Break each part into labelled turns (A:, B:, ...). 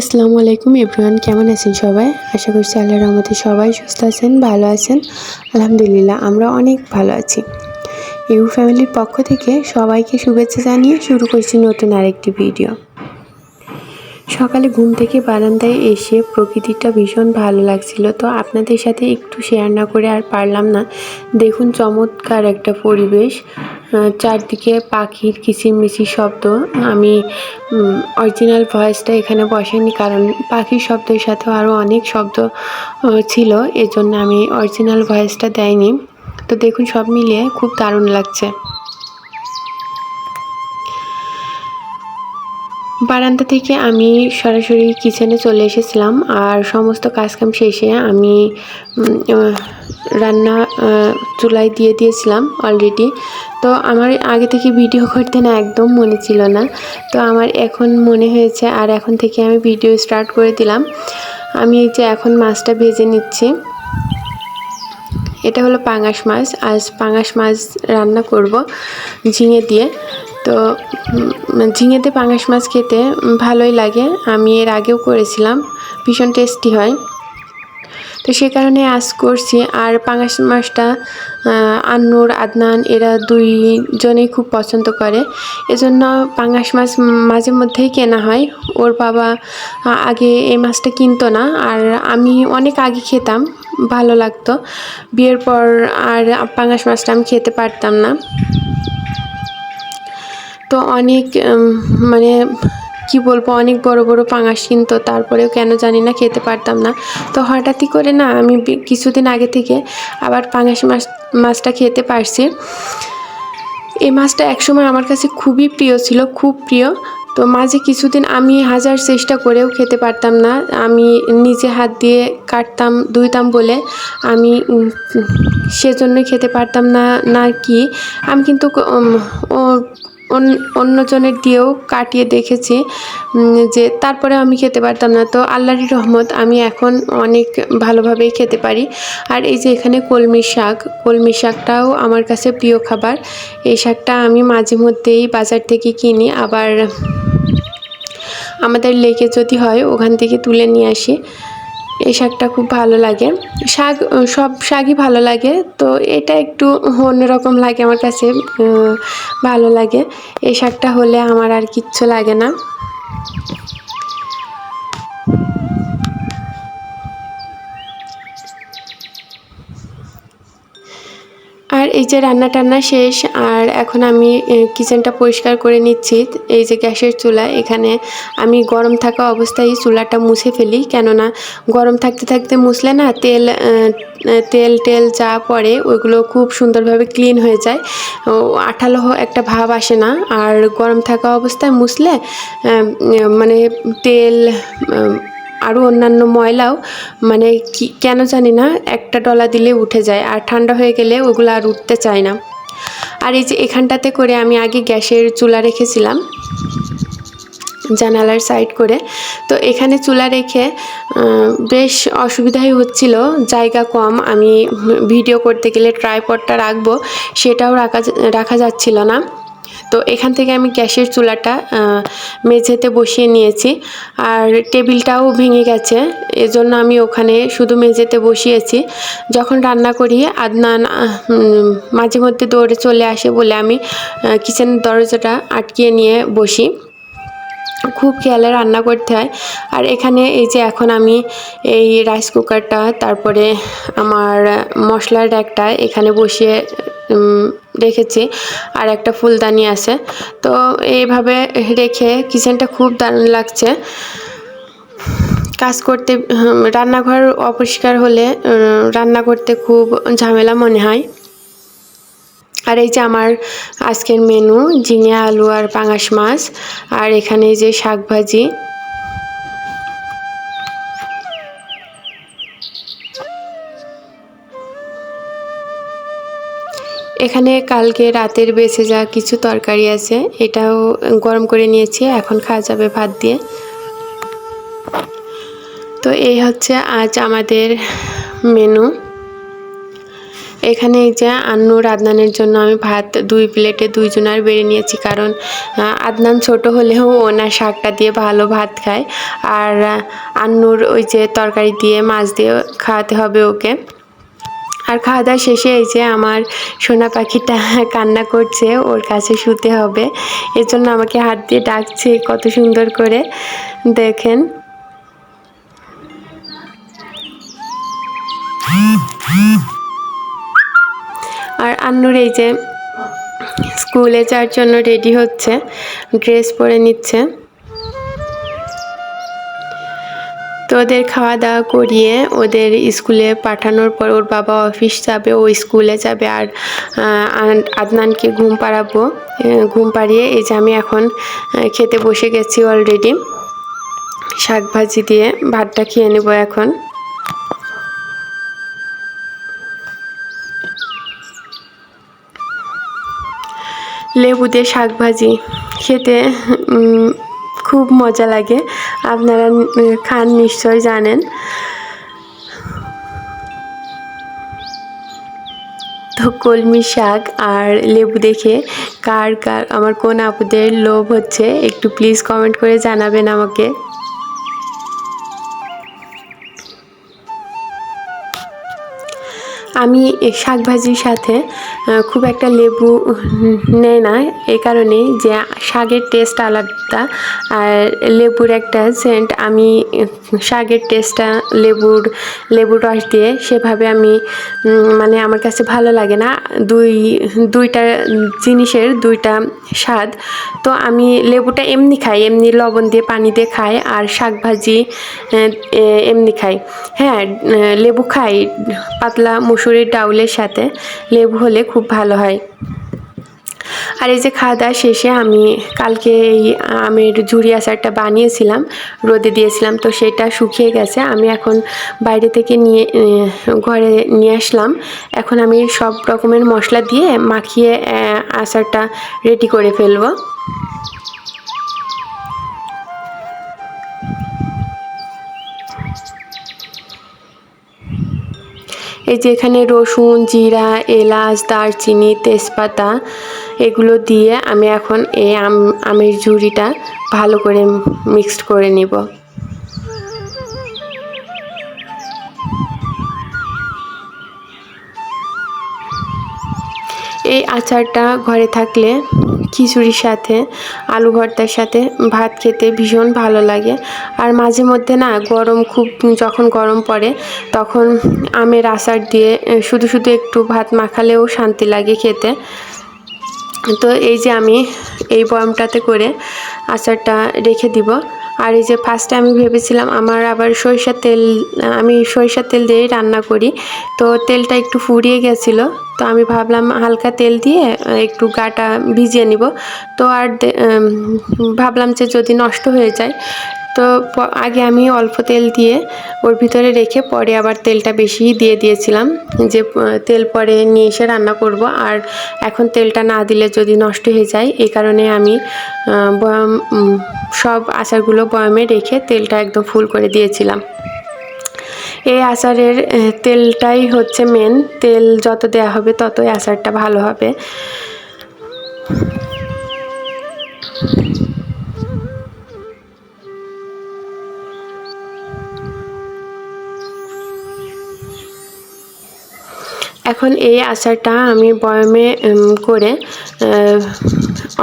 A: আসসালামু আলাইকুম এভরিওয়ান, কেমন আছেন সবাই? আশা করছি আল্লাহ রহমতে সবাই সুস্থ আছেন, ভালো আছেন। আলহামদুলিল্লাহ, আমরা অনেক ভালো আছি। ইউ ফ্যামিলির পক্ষ থেকে সবাইকে শুভেচ্ছা জানিয়ে শুরু করছি নতুন আরেকটি ভিডিও। সকালে ঘুম থেকে বারান্দায় এসে প্রকৃতিটা ভীষণ ভালো লাগছিল। তো আপনাদের সাথে একটু শেয়ার না করে আর পারলাম না। দেখুন চমৎকার একটা পরিবেশ। চারদিকে পাখির কিচিরমিচির শব্দ। আমি অরিজিনাল ভয়েসটা এখানে বসেনি কারণ পাখির শব্দের সাথে আরও অনেক শব্দ ছিল। এজন্য আমি অরিজিনাল ভয়েসটা দেয়নি। তো দেখুন সব মিলিয়ে খুব দারুণ লাগছে। বারান্দা থেকে আমি সরাসরি কিচেনে চলে এসেছিলাম আর সমস্ত কাজকাম শেষে আমি রান্না চুলায় দিয়ে দিয়েছিলাম অলরেডি তো আমার আগে থেকে ভিডিও করতে না একদম মনে ছিল না। তো আমার এখন মনে হয়েছে আর এখন থেকে আমি ভিডিও স্টার্ট করে দিলাম। আমি এই যে এখন মাছটা ভেজে নিচ্ছি। এটা হলো পাঙাশ মাছ। আজ পাঙাশ মাছ রান্না করব ঝিঙে দিয়ে। তো ঝিঙেতে পাঙাশ মাছ খেতে ভালোই লাগে। আমি এর আগেও করেছিলাম। ভীষণ টেস্টি হয়। তো সে কারণে আজ করছি। আর পাঙাশ মাছটা আন্নুর, আদনান এরা দুইজনেই খুব পছন্দ করে। এজন্য পাঙাশ মাছ মাঝে মধ্যেই কেনা হয়। ওর বাবা আগে এই মাছটা কিনতো না। আর আমি অনেক আগে খেতাম। ভালো লাগতো। বিয়ের পর আর পাঙাশ মাছটা আমি খেতে পারতাম না। তো অনেক মানে কি বলব অনেক বড় বড় পাঙাশ কিনতো তারপরেও কেন জানি না খেতে পারতাম না। তো হঠাৎই করে না আমি কিছুদিন আগে থেকে আবার পাঙাশ মাছ মাছটা খেতে পারছি। এই মাছটা একসময় আমার কাছে খুবই প্রিয় ছিল খুব প্রিয়। তো মাঝে কিছুদিন আমি হাজার চেষ্টা করেও খেতে পারতাম না। আমি নিজে হাত দিয়ে কাটতাম ধুইতাম বলে আমি উম, সেজন্যই খেতে পারতাম না না কি। আমি কিন্তু অন্যজনের দিয়েও কাটিয়ে দেখেছি যে তারপরে আমি খেতে পারতাম না। তো আল্লাহরই রহমত আমি এখন অনেক ভালোভাবেই খেতে পারি। আর এই যে এখানে কলমি শাক, কলমি শাকটাও আমার কাছে প্রিয় খাবার। এই শাকটা আমি মাঝে মধ্যেই বাজার থেকে কিনি, আবার আমাদের লেকে যদি হয় ওখান থেকে তুলে নিয়ে আসি। এই শাকটা খুব ভালো লাগে। শাক, সব শাকই ভালো লাগে। তো এটা একটু অন্যরকম লাগে আমার কাছে ভালো লাগে। এই শাকটা হলে আমার আর কিচ্ছু লাগে না। এই যে রান্না টান্না শেষ, আর এখন আমি কিচেনটা পরিষ্কার করে নিচ্ছি। এই যে গ্যাসের চুলা, এখানে আমি গরম থাকা অবস্থায় চুলাটা মুছে ফেলি। কেননা গরম থাকতে থাকতে মুছলে না তেল তেল, টেল যা পড়ে, ওইগুলো খুব সুন্দরভাবে ক্লিন হয়ে যায়। আঠালো একটা ভাব আসে না। আর গরম থাকা অবস্থায় মুছলে মানে তেল আরও অন্যান্য ময়লাও মানে কি, কেন জানি না, একটা ডলা দিলে উঠে যায়, আর ঠান্ডা হয়ে গেলে ওগুলো আর উঠতে চায় না। আর এই যে এখানটাতে করে আমি আগে গ্যাসের চুলা রেখেছিলাম, জানালার সাইড করে। তো এখানে চুলা রেখে বেশ অসুবিধাই হচ্ছিল, জায়গা কম। আমি ভিডিও করতে গেলে ট্রাইপডটা রাখব, সেটাও রাখা রাখা যাচ্ছিল না। তো এখান থেকে আমি গ্যাসের চুলাটা মেঝেতে বসিয়ে নিয়েছি। আর টেবিলটাও ভেঙে গেছে, এজন্য আমি ওখানে শুধু মেঝেতে বসিয়েছি। যখন রান্না করি, আদনান মাঝে মধ্যে দৌড়ে চলে আসে বলে আমি কিচেনের দরজাটা আটকিয়ে নিয়ে বসি। খুব খেয়ালে রান্না করতে হয়। আর এখানে এই যে এখন আমি এই রাইস কুকারটা, তারপরে আমার মশলার র্যাকটা এখানে বসিয়ে রেখেছি আর একটা ফুলদানি আছে। তো এইভাবে রেখে কিচেনটা খুব দারুণ লাগছে। কাজ করতে রান্নাঘর অপরিষ্কার হলে রান্না করতে খুব ঝামেলা মনে হয়। আর এই যে আমার আজকের মেনু ঝিঙে, আলু আর পাঙাশ মাছ, আর এখানে যে শাক ভাজি এখানে কালকে রাতের বেঁচে যা কিছু তরকারি আছে, এটাও গরম করে নিয়েছি, এখন খাওয়া যাবে ভাত দিয়ে। তো এই হচ্ছে আজ আমাদের মেনু। এখানে এই যে আন্নুর আদনানের জন্য আমি ভাত দুই প্লেটে দুইজনার বেড়ে নিয়েছি, কারণ আদনান ছোট হলেও ওনার শাকটা দিয়ে ভালো ভাত খায়। আর আন্নুর ওই যে তরকারি দিয়ে মাছ দিয়ে খাওয়াতে হবে ওকে। আর খাওয়া দাওয়া শেষে এই যে আমার সোনা পাখিটা কান্না করছে, ওর কাছে শুতে হবে। এর জন্য আমাকে হাত দিয়ে ডাকছে কত সুন্দর করে। দেখেন। আর আন্নুর এই যে স্কুলে যাওয়ার জন্য রেডি হচ্ছে, ড্রেস পরে নিচ্ছে। তো ওদের খাওয়া দাওয়া করিয়ে ওদের স্কুলে পাঠানোর পর ওর বাবা অফিস যাবে, ও স্কুলে যাবে আর আদনানকে ঘুম পাড়াবো। ঘুম পাড়িয়ে এই যে আমি এখন খেতে বসে গেছি অলরেডি শাক ভাজি দিয়ে ভাতটা খেয়ে নেব এখন। লেবু দিয়ে শাক ভাজি। খেতে খুব মজা লাগে। আপনারা খান নিশ্চয় জানেন। তো কলমি শাক আর লেবু দেখে কার কার, আমার কোন আপুদের লোভ হচ্ছে, একটু প্লিজ কমেন্ট করে জানাবেন আমাকে। আমি শাক ভাজির সাথে খুব একটা লেবু নেই না, এই কারণেই যে শাকের টেস্ট আলাদা আর লেবুর একটা সেন্ট আমি শাকের টেস্টটা লেবুর লেবুর রস দিয়ে সেভাবে আমি মানে আমার কাছে ভালো লাগে না। দুই, দুইটা জিনিসের দুইটা স্বাদ। তো আমি লেবুটা এমনি খাই, এমনি লবণ দিয়ে পানি দিয়ে খাই আর শাক ভাজি এমনি খাই। হ্যাঁ লেবু খাই, পাতলা মুসুরির ডাউলের সাথে, লেবু হলে খুব ভালো হয়। আর এই যে খাওয়া দাওয়া শেষে আমি কালকে এই আমের ঝুড়ি আচারটা বানিয়েছিলাম, রোদে দিয়েছিলাম, তো সেটা শুকিয়ে গেছে। আমি এখন বাইরে থেকে নিয়ে ঘরে নিয়ে আসলাম। এখন আমি সব রকমের মশলা দিয়ে মাখিয়ে আচারটা রেডি করে ফেলব। এই যে এখানে রসুন, জিরা, এলাচ, দারচিনি, তেজপাতা এগুলো দিয়ে আমি এখন এই আম, আমের ঝুড়িটা ভালো করে মিক্সড করে নিব। এই আচারটা ঘরে থাকলে খিচুড়ির সাথে, আলু ভর্তার সাথে ভাত খেতে ভীষণ ভালো লাগে। আর মাঝে মধ্যে না গরম খুব, যখন গরম পড়ে তখন আমের আচার দিয়ে, শুধু শুধু একটু ভাত মাখালেও শান্তি লাগে খেতে। তো এই যে আমি এই বয়ামটাতে করে আচারটা রেখে দিব। আর এই যে ফার্স্টে আমি ভেবেছিলাম আমার আবার সরিষার তেল, আমি সরিষার তেল দিয়েই রান্না করি। তো তেলটা একটু ফুরিয়ে গেছিল, তো আমি ভাবলাম হালকা তেল দিয়ে একটু গাটা ভিজিয়ে নিব। তো আর ভাবলাম যে যদি নষ্ট হয়ে যায় তো আগে আমি অল্প তেল দিয়ে ওর ভিতরে রেখে পরে আবার তেলটা বেশি দিয়ে দিয়েছিলাম যে তেল পরে নিয়ে এসে রান্না করব। আর এখন তেলটা না দিলে যদি নষ্ট হয়ে যায় এই কারণে আমি বয়াম সব আচারগুলো বয়ামে রেখে তেলটা একদম ফুল করে দিয়েছিলাম। এই আচারের তেলটাই হচ্ছে মেন তেল যত দেওয়া হবে ততই আচারটা ভালো হবে। এখন এই আচারটা আমি বয়মে করে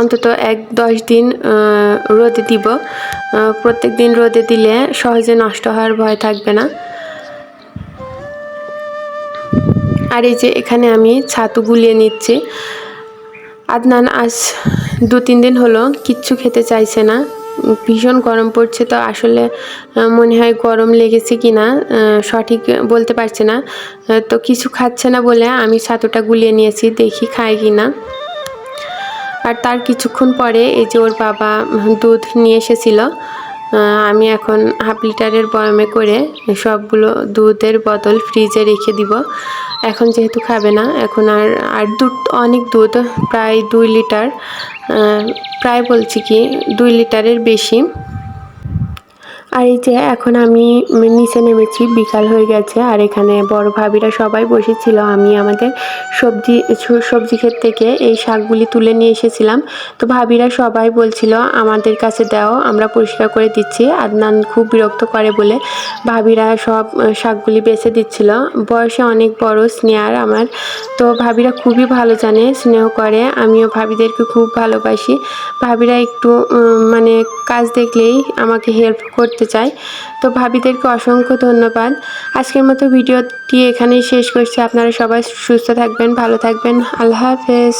A: অন্তত এক দশ দিন রোদে দিব। প্রত্যেক দিন রোদে দিলে সহজে নষ্ট হওয়ার ভয় থাকবে না। আর এই যে এখানে আমি ছাতু গুলিয়ে নিচ্ছি। আদনান আজ দু তিন দিন হলো কিচ্ছু খেতে চাইছে না। ভীষণ গরম পড়ছে, তো আসলে মনে হয় গরম লেগেছে কি না সঠিক বলতে পারছে না। তো কিছু খাচ্ছে না বলে আমি ছাতুটা গুলিয়ে নিয়েছি, দেখি খায় কি না আর তার কিছুক্ষণ পরে এই যে ওর বাবা দুধ নিয়ে এসেছিল আমি এখন হাফ লিটারের বয়ামে করে সবগুলো দুধের বোতল ফ্রিজে রেখে দিব। এখন যেহেতু খাবে না, এখন আর আর দুধ, অনেক দুধ, প্রায় দুই লিটার প্রায় বলছি কি দুই লিটারের বেশি। আর এই যে এখন আমি নিচে নেমেছি, বিকাল হয়ে গেছে, আর এখানে বড় ভাবিরা সবাই বসেছিল। আমি আমাদের সবজি সবজি ক্ষেত থেকে এই শাকগুলি তুলে নিয়ে এসেছিলাম। তো ভাবিরা সবাই বলছিল, আমাদের কাছে দাও, আমরা পরিষ্কার করে দিচ্ছি। আদনান খুব বিরক্ত করে বলে ভাবিরা সব শাকগুলি বেছে দিচ্ছিল। বয়সে অনেক বড় স্নেহার আমার। তো ভাবিরা খুবই ভালো জানে, স্নেহ করে। আমিও ভাবিদেরকে খুব ভালোবাসি। ভাবিরা একটু মানে কাজ দেখলেই আমাকে হেল্প করতে। চায় তো ভাবিদেরকে অসংখ্য ধন্যবাদ। আজকের মতো ভিডিওটি এখানেই শেষ করছি। আপনারা সবাই সুস্থ থাকবেন, ভালো থাকবেন। আল্লাহ হাফেজ।